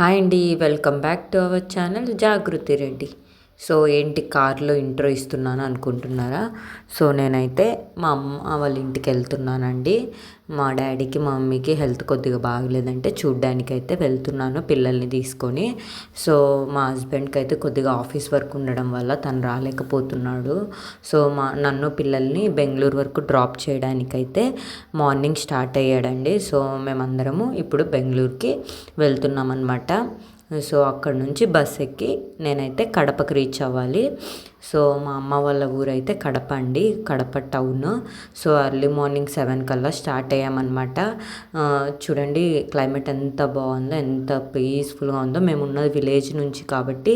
Hi అండి welcome back to our channel Jagruthi Reddy. So ఏంటి కార్లో ఇంట్రో ఇస్తున్నాను అనుకుంటున్నారా? సో నేనైతే మా అమ్మ వాళ్ళ ఇంటికి వెళ్తున్నానండి. మా డాడీకి మా మమ్మీకి హెల్త్ కొద్దిగా బాగలేదంటే చూడ్డానికి అయితే వెళ్తున్నాను పిల్లల్ని తీసుకొని. సో మా హస్బెండ్కి అయితే కొద్దిగా ఆఫీస్ వర్క్ ఉండడం వల్ల తను రాలేకపోతున్నాడు. సో మా నన్ను పిల్లల్ని బెంగళూరు వరకు డ్రాప్ చేయడానికైతే మార్నింగ్ స్టార్ట్ అయ్యాడండి. సో మేమందరము ఇప్పుడు బెంగళూరుకి వెళ్తున్నాం అనమాట సో అక్కడ నుంచి బస్ ఎక్కి నేనైతే కడపకి రీచ్ అవ్వాలి. సో మా అమ్మ వాళ్ళ ఊరైతే కడప అండి Kadapa town. So early morning seven కల్లా స్టార్ట్ అయ్యామన్నమాట. చూడండి క్లైమేట్ ఎంత బాగుందో ఎంత పీస్ఫుల్గా ఉందో. మేము ఉన్నది విలేజ్ నుంచి కాబట్టి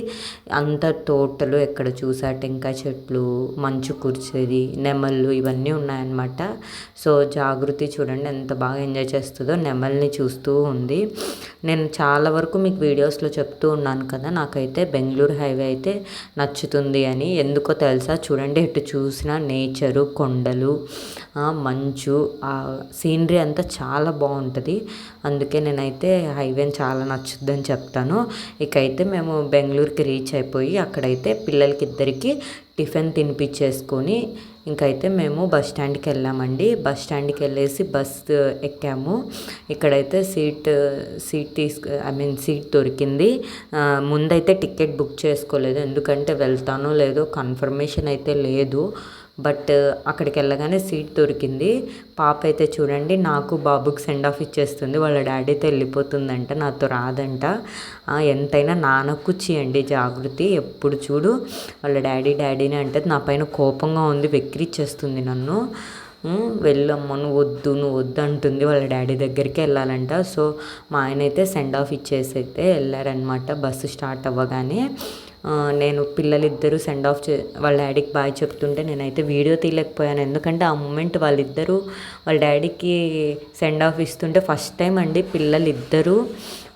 అంత తోటలు ఎక్కడ చూసా టెంకాయ చెట్లు మంచు కుర్చేది నెమళ్ళు ఇవన్నీ ఉన్నాయన్నమాట. సో జాగృతి చూడండి ఎంత బాగా ఎంజాయ్ చేస్తుందో నెమల్ని చూస్తూ ఉంది. నేను చాలా వరకు మీకు వీడియోస్లో చెప్తూ ఉన్నాను కదా నాకైతే బెంగళూరు హైవే అయితే నచ్చుతుంది అని. ఎందుకో తెలుసా? చూడండి ఎటు చూసినా నేచరు కొండలు మంచు ఆ సీనరీ అంతా చాలా బాగుంటుంది. అందుకే నేనైతే హైవేని చాలా నచ్చుద్దని చెప్తాను. ఇకైతే మేము బెంగళూరుకి రీచ్ అయిపోయి అక్కడైతే పిల్లలకి ఇద్దరికి టిఫిన్ తినిపించేసుకొని ఇంకైతే మేము బస్ స్టాండ్కి వెళ్ళామండి. బస్ స్టాండ్కి వెళ్ళేసి బస్ ఎక్కాము. ఇక్కడైతే సీట్ సీట్ తీసుకు ఐ మీన్ సీట్ దొరికింది. ముందైతే టికెట్ బుక్ చేసుకోలేదు. ఎందుకంటే వెళ్తానో లేదో కన్ఫర్మేషన్ అయితే లేదు. బట్ అక్కడికి వెళ్ళగానే సీట్ దొరికింది. పాప అయితే చూడండి నాకు బాబుకి సెండ్ ఆఫ్ ఇచ్చేస్తుంది. వాళ్ళ డాడీతో వెళ్ళిపోతుందంట నాతో రాదంట. ఎంతైనా నానకుచ్చి అండి జాగృతి ఎప్పుడు చూడు. వాళ్ళ డాడీ డాడీని అంటే నా పైన కోపంగా ఉంది వెక్కిరిచ్చేస్తుంది నన్ను. వెళ్ళమ్మా నువ్వు వద్దు నువ్వు వద్దు అంటుంది వాళ్ళ డాడీ దగ్గరికి వెళ్ళాలంట. సో మా ఆయన అయితే సెండ్ ఆఫ్ ఇచ్చేసి అయితే వెళ్ళారనమాట బస్సు స్టార్ట్ అవ్వగానే. నేను పిల్లలిద్దరూ సెండ్ ఆఫ్ చే వాళ్ళ డాడీకి బాయ్ చెప్తుంటే నేనైతే వీడియో తీయలేకపోయాను. ఎందుకంటే ఆ మూమెంట్ వాళ్ళిద్దరూ వాళ్ళ డాడీకి సెండ్ ఆఫ్ ఇస్తుంటే ఫస్ట్ టైం అండి పిల్లలిద్దరూ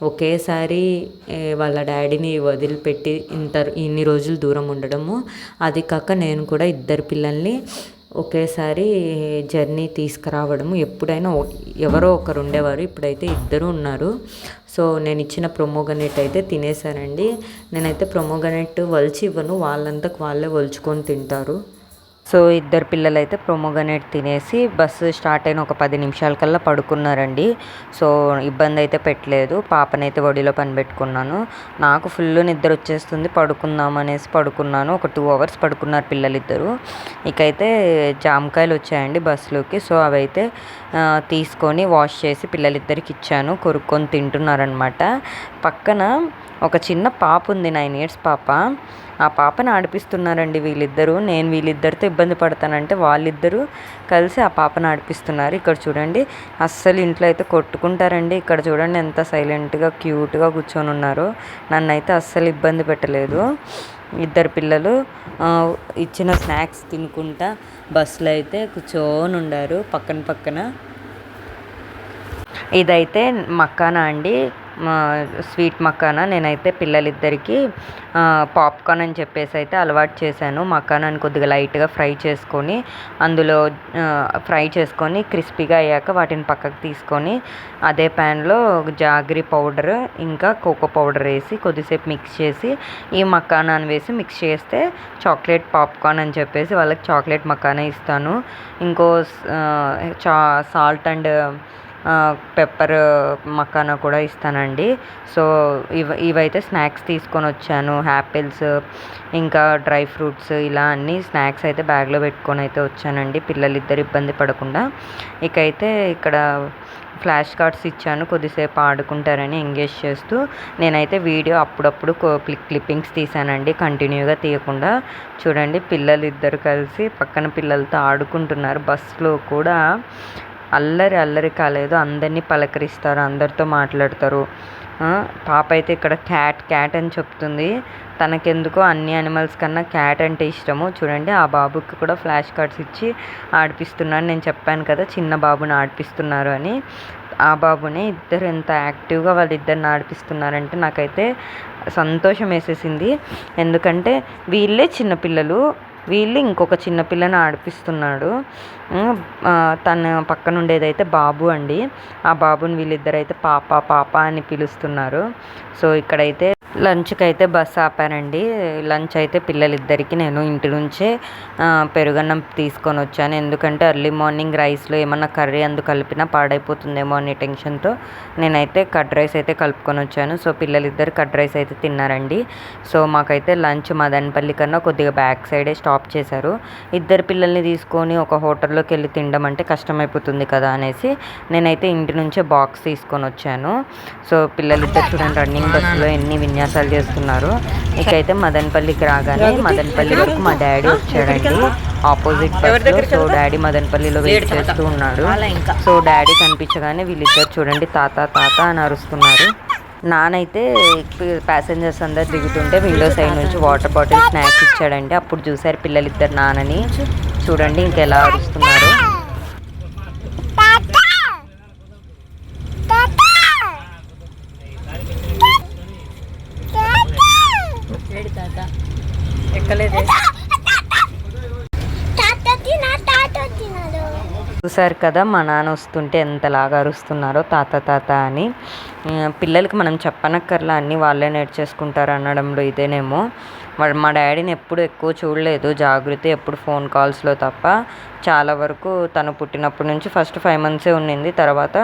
ఒకేసారి వాళ్ళ డాడీని వదిలిపెట్టి ఇంత ఇన్ని రోజులు దూరం ఉండడము. అది కాక నేను కూడా ఇద్దరు పిల్లల్ని ఒకేసారి జర్నీ తీసుకురావడము. ఎప్పుడైనా ఎవరో ఒకరు ఉండేవారు. ఇప్పుడైతే ఇద్దరు ఉన్నారు. సో నేను ఇచ్చిన ప్రొమోగనెట్ అయితే తినేసారండి నేనైతే ప్రొమోగనెట్ వలిచి ఇవ్వను. వాళ్ళంతకు వాళ్ళే వలుచుకొని తింటారు. సో ఇద్దరు పిల్లలు అయితే ప్రొమోగనేట్ తినేసి బస్సు స్టార్ట్ అయిన ఒక పది నిమిషాల కల్లా పడుకున్నారండి. సో ఇబ్బంది అయితే పెట్టలేదు. పాపనైతే ఒడిలో పని పెట్టుకున్నాను నాకు ఫుల్ నిద్ర వచ్చేస్తుంది పడుకుందాం అనేసి పడుకున్నాను. ఒక టూ అవర్స్ పడుకున్నారు పిల్లలిద్దరూ. ఇకైతే జామకాయలు వచ్చాయండి బస్సులోకి. సో అవైతే తీసుకొని వాష్ చేసి పిల్లలిద్దరికి ఇచ్చాను కొరుక్కొని తింటున్నారనమాట పక్కన ఒక చిన్న పాప ఉంది నైన్ ఇయర్స్ పాప. ఆ పాపను ఆడిపిస్తున్నారండి వీళ్ళిద్దరూ. నేను వీళ్ళిద్దరితో ఇబ్బంది పడతానంటే వాళ్ళిద్దరూ కలిసి ఆ పాపను ఆడిపిస్తున్నారు. ఇక్కడ చూడండి అస్సలు ఇంట్లో అయితే కొట్టుకుంటారండి. ఇక్కడ చూడండి ఎంత సైలెంట్గా క్యూట్గా కూర్చొని ఉన్నారో. నన్ను అయితే అస్సలు ఇబ్బంది పెట్టలేదు. ఇద్దరు పిల్లలు ఇచ్చిన స్నాక్స్ తినుకుంటా బస్సులో అయితే కూర్చొని ఉండారు పక్కన పక్కన. ఇదైతే మక్కానా అండి. స్వీట్ మకానా నేనైతే పిల్లలిద్దరికి పాప్కార్న్ అని చెప్పేసి అయితే అలవాటు చేశాను. మక్కానాన్ని కొద్దిగా లైట్గా ఫ్రై చేసుకొని అందులో ఫ్రై చేసుకొని క్రిస్పీగా అయ్యాక వాటిని పక్కకు తీసుకొని అదే ప్యాన్లో జాగ్రీ పౌడర్ ఇంకా కోకో పౌడర్ వేసి కొద్దిసేపు మిక్స్ చేసి ఈ మక్కానాన్ని వేసి మిక్స్ చేస్తే చాక్లెట్ పాప్కార్న్ అని చెప్పేసి వాళ్ళకి చాక్లెట్ మక్కానే ఇస్తాను. ఇంకో చా సాల్ట్ అండ్ పెప్పర్ మకానా కూడా ఇస్తానండి. సో ఇవి ఇవైతే స్నాక్స్ తీసుకొని వచ్చాను. యాపిల్స్ ఇంకా డ్రై ఫ్రూట్స్ ఇలా అన్ని స్నాక్స్ అయితే బ్యాగ్లో పెట్టుకొని అయితే వచ్చానండి. పిల్లలు ఇద్దరు ఇబ్బంది పడకుండా. ఇకైతే ఇక్కడ ఫ్లాష్ కార్డ్స్ ఇచ్చాను. కొద్దిసేపు ఆడుకుంటారని ఎంగేజ్ చేస్తూ నేనైతే వీడియో అప్పుడప్పుడు క్లిప్పింగ్స్ తీసానండి. కంటిన్యూగా తీయకుండా. చూడండి పిల్లలు ఇద్దరు కలిసి పక్కన పిల్లలతో ఆడుకుంటున్నారు. బస్సులో కూడా అల్లరి అల్లరి కాలేదు. అందరినీ పలకరిస్తారు అందరితో మాట్లాడతారు. పాప అయితే ఇక్కడ క్యాట్ క్యాట్ అని చెప్తుంది. తనకెందుకో అన్ని యానిమల్స్ కన్నా క్యాట్ అంటే ఇష్టము. చూడండి ఆ బాబుకి కూడా ఫ్లాష్ కార్డ్స్ ఇచ్చి ఆడిపిస్తున్నాను. నేను చెప్పాను కదా చిన్న బాబుని ఆడిపిస్తున్నారు అని. ఆ బాబుని ఇద్దరు ఎంత యాక్టివ్గా వాళ్ళిద్దరిని ఆడిపిస్తున్నారంటే నాకైతే సంతోషం వేసేసింది. ఎందుకంటే వీళ్ళే చిన్నపిల్లలు. వీళ్ళు ఇంకొక చిన్న పిల్లని ఆడిపిస్తున్నాడు. ఆ, తన పక్కన ఉండేదైతే బాబు అండి. ఆ బాబుని వీళ్ళిద్దరైతే పాప పాప అని పిలుస్తున్నారు. సో ఇక్కడైతే లంచ్కి అయితే బస్ ఆపానండి. లంచ్ అయితే పిల్లలిద్దరికి నేను ఇంటి నుంచే పెరుగన్నం తీసుకొని వచ్చాను ఎందుకంటే ఎర్లీ మార్నింగ్ రైస్లో ఏమన్నా కర్రీ అందు కలిపినా పాడైపోతుందేమో అనే టెన్షన్తో నేనైతే కట్ రైస్ అయితే కలుపుకొని వచ్చాను సో పిల్లలిద్దరు కట్ రైస్ అయితే తిన్నారండి. సో మాకైతే లంచ్ మదనపల్లి కన్నా కొద్దిగా బ్యాక్ సైడే స్టాప్ చేశారు. ఇద్దరు పిల్లల్ని తీసుకొని ఒక హోటల్లోకి వెళ్ళి తినడం అంటే కష్టమైపోతుంది కదా అనేసి నేనైతే ఇంటి నుంచే బాక్స్ తీసుకొని వచ్చాను సో పిల్లలిద్దరు చూడండి రన్నింగ్ బస్సులో ఎన్ని విన్యాసాలు చేస్తున్నారు ఇకైతే మదనపల్లికి రాగానే మదనపల్లి వరకు మా డాడీ వచ్చాడండి. ఆపోజిట్ సో డాడీ మదనపల్లిలో వెయిట్ చేస్తూ ఉన్నాడు. సో డాడీ కనిపించగానే వీళ్ళిద్దరు చూడండి తాత తాత అని అరుస్తున్నారు. నానైతే ప్యాసింజర్స్ అందరు దిగుతుంటే విండో సైడ్ నుంచి వాటర్ బాటిల్ స్నాక్స్ ఇచ్చాడండి. అప్పుడు చూసారు పిల్లలిద్దరు నాన్నని చూడండి ఇంకెలా అరుస్తున్నారు. చూసారు కదా మా నాన్న వస్తుంటే ఎంతలాగా అరుస్తున్నారో తాత తాత అని. పిల్లలకి మనం చెప్పనక్కర్లా అన్నీ వాళ్ళే నేర్చేసుకుంటారు అనడంలో ఇదేనేమో. వాడు మా డాడీని ఎప్పుడు ఎక్కువ చూడలేదు జాగృతి ఎప్పుడు ఫోన్ కాల్స్లో తప్ప. చాలా వరకు తను పుట్టినప్పటి నుంచి ఫస్ట్ ఫైవ్ మంత్సే ఉండింది తర్వాత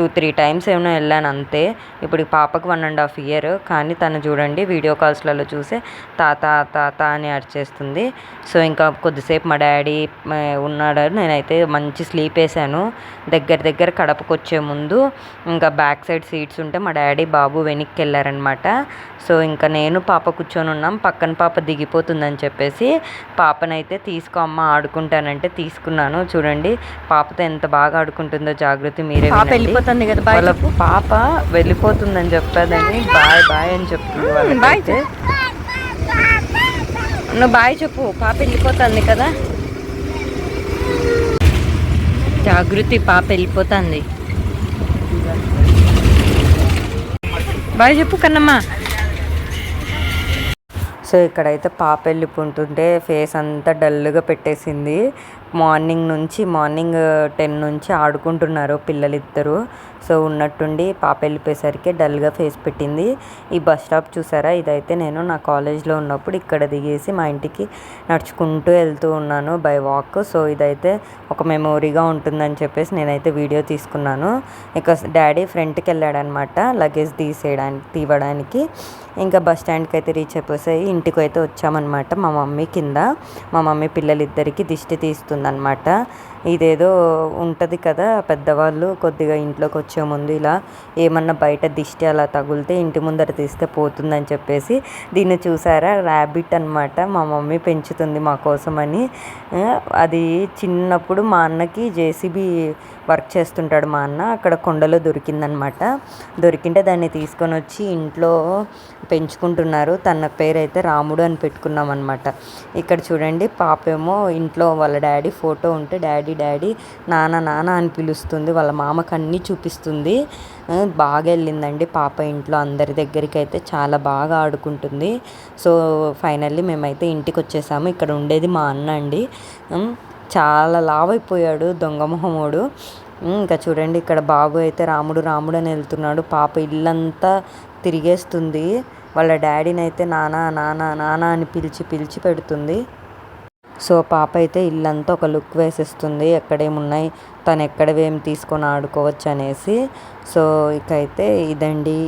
టూ త్రీ టైమ్స్ ఏమైనా వెళ్ళాను అంతే. ఇప్పుడు పాపకు వన్ అండ్ హాఫ్ ఇయర్. కానీ తను చూడండి వీడియో కాల్స్లలో చూసే తాత తాత అని అరిచేస్తుంది సో ఇంకా కొద్దిసేపు మా డాడీ ఉన్నాడు. నేనైతే మంచి స్లీప్ వేసాను. దగ్గర దగ్గర కడపకు వచ్చే ముందు ఇంకా బ్యాక్ సైడ్ సీట్స్ ఉంటే మా డాడీ బాబు వెనక్కి వెళ్ళారనమాట సో ఇంకా నేను పాప కూర్చొని ఉన్నాం. పక్కన పాప దిగిపోతుందని చెప్పేసి పాపనైతే తీసుకో అమ్మ ఆడుకుంటానంటే తీసుకున్నాను. చూడండి పాపతో ఎంత బాగా ఆడుకుంటుందో జాగృతి మీరే. వెళ్ళిపోతుంది కదా బాయ్ వాళ్ళ పాప వెళ్ళిపోతుందని చెప్పేదని బాయ్ బాయ్ అని చెప్తుంది బాయ్. నువ్వు బాయ్ చెప్పు పాప వెళ్ళిపోతుంది కదా. జాగృతి పాప వెళ్ళిపోతుంది. బాయ్ చెప్పు కన్నమ్మ. సో ఇక్కడైతే పాప వెళ్ళిపోతుంటే ఫేస్ అంతా డల్గా పెట్టేసింది. మార్నింగ్ నుంచి మార్నింగ్ టెన్ నుంచి ఆడుకుంటున్నారు పిల్లలిద్దరూ. సో ఉన్నట్టుండి పాప వెళ్ళిపోయేసరికి డల్గా ఫేస్ పెట్టింది. ఈ బస్ స్టాప్ చూసారా? ఇదైతే నేను నా కాలేజ్లో ఉన్నప్పుడు ఇక్కడ దిగేసి మా ఇంటికి నడుచుకుంటూ వెళ్తూ ఉన్నాను బై వాక్. సో ఇదైతే ఒక మెమొరీగా ఉంటుందని చెప్పేసి నేనైతే వీడియో తీసుకున్నాను. ఇక డాడీ ఫ్రంట్కి వెళ్ళాడనమాట లగేజ్ తీసేయడానికి తీవడానికి. ఇంకా బస్ స్టాండ్కి అయితే రీచ్ అయిపోయి ఇంటికి అయితే వచ్చామన్నమాట మా మమ్మీ కింద. మా మమ్మీ పిల్లలిద్దరికీ దిష్టి తీస్తుంది. ఉందన్నమాట. ఇదేదో ఉంటుంది కదా పెద్దవాళ్ళు కొద్దిగా ఇంట్లోకి వచ్చే ముందు ఇలా ఏమన్నా బయట దిష్టి అలా తగిలితే ఇంటి ముందర తీస్తే పోతుందని చెప్పేసి దీన్ని చూసారా? ర్యాబిట్ అన్నమాట. మా మమ్మీ పెంచుతుంది మా కోసమని. అది చిన్నప్పుడు మా అన్నకి జేసీబీ వర్క్ చేస్తుంటాడు మా అన్న. అక్కడ కొండలో దొరికిందనమాట దొరికింటే దాన్ని తీసుకొని వచ్చి ఇంట్లో పెంచుకుంటున్నారు. తన పేరైతే రాముడు అని పెట్టుకున్నాం అనమాట ఇక్కడ చూడండి పాపేమో ఇంట్లో వాళ్ళ డాడీ ఫోటో ఉంటే డాడీ డాడీ నాన్న నాన్న అని పిలుస్తుంది. వాళ్ళ మామకు అన్నీ చూపిస్తుంది. బాగా వెళ్ళిందండి పాప ఇంట్లో. అందరి దగ్గరికి అయితే చాలా బాగా ఆడుకుంటుంది. సో ఫైనల్లీ మేమైతే ఇంటికి వచ్చేసాము. ఇక్కడ ఉండేది మా అన్న అండి. చాలా లావైపోయాడు దొంగ మొహమోడు. ఇంకా చూడండి ఇక్కడ బాబు అయితే రాముడు రాముడు అని వెళ్తున్నాడు. పాప ఇల్లంతా తిరిగేస్తుంది. వాళ్ళ డాడీని అయితే నానా నానా నానా అని పిలిచి పిలిచి పెడుతుంది. సో పాప అయితే ఇల్లంతా ఒక లుక్ వేసేస్తుంది. ఎక్కడేమున్నాయి? తను ఎక్కడవేం తీసుకొని ఆడుకోవచ్చు అనేసి. సో ఇక అయితే ఇదండి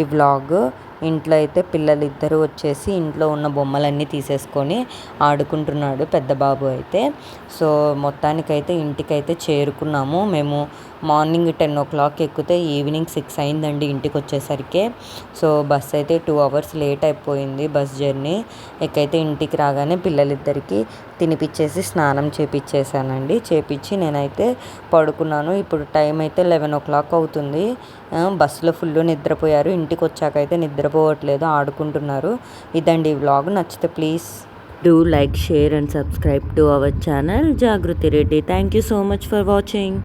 ఈ వ్లాగ్ ఇంట్లో అయితే పిల్లలు ఇద్దరు వచ్చేసి ఇంట్లో ఉన్న బొమ్మలన్నీ తీసేసుకొని ఆడుకుంటున్నాడు పెద్ద బాబు అయితే. సో మొత్తానికైతే ఇంటికైతే చేరుకున్నాము. మేము మార్నింగ్ టెన్ ఓ క్లాక్ ఎక్కితే ఈవినింగ్ సిక్స్ అయిందండి ఇంటికి వచ్చేసరికి సో బస్ అయితే టూ అవర్స్ లేట్ అయిపోయింది బస్ జర్నీ. ఎక్కైతే ఇంటికి రాగానే పిల్లలిద్దరికి తినిపించేసి స్నానం చేపించేసానండి చేపించి నేనైతే పడుకున్నాను. ఇప్పుడు టైం అయితే లెవెన్ ఓ క్లాక్ అవుతుంది. బస్సులో ఫుల్ నిద్రపోయారు. ఇంటికి వచ్చాక అయితే నిద్రపోవట్లేదు ఆడుకుంటున్నారు. ఇదండి ఈ వ్లాగ్. నచ్చితే please do like share and subscribe to our channel. Jagruthi Reddy. Thank you so much for watching.